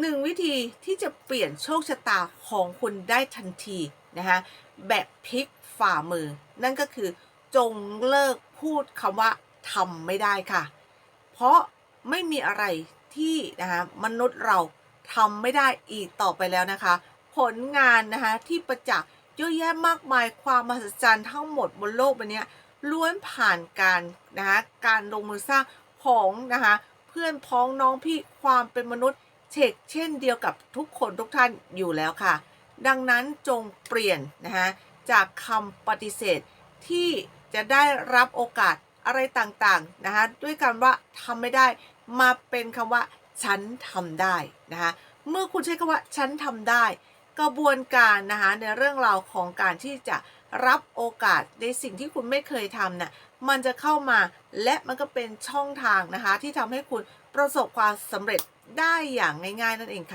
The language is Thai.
หนึ่งวิธีที่จะเปลี่ยนโชคชะตาของคุณได้ทันทีนะคะแบบพลิกฝ่ามือ นั่นก็คือจงเลิกพูดคำว่าทำไม่ได้ค่ะ เพราะไม่มีอะไรที่นะคะมนุษย์เราทำไม่ได้อีกต่อไปแล้วนะคะ ผลงานนะคะที่ประจักษ์เยอะแยะมากมายความมหัศจรรย์ทั้งหมดบนโลกใบนี้ล้วนผ่านการนะคะการลงมือสร้างของนะคะเพื่อนพ้องน้องพี่ความเป็นมนุษย์ เทกเช่นเดียวกับทุกคนทุกท่านอยู่แล้วค่ะ ดังนั้นจงเปลี่ยนนะคะจากคำปฏิเสธที่จะได้รับโอกาสอะไรต่างๆนะคะด้วยกันว่าทำไม่ได้มาเป็นคำว่า ฉันทำได้นะคะเมื่อคุณใช้คำว่า ฉันทำได้ กระบวนการนะคะในเรื่องราวของการที่จะรับโอกาสในสิ่งที่คุณไม่เคยทำน่ะมันจะเข้ามาและมันก็เป็นช่องทางนะคะที่ทำให้คุณประสบความสำเร็จได้อย่างง่าย ๆ นั่นเองค่ะ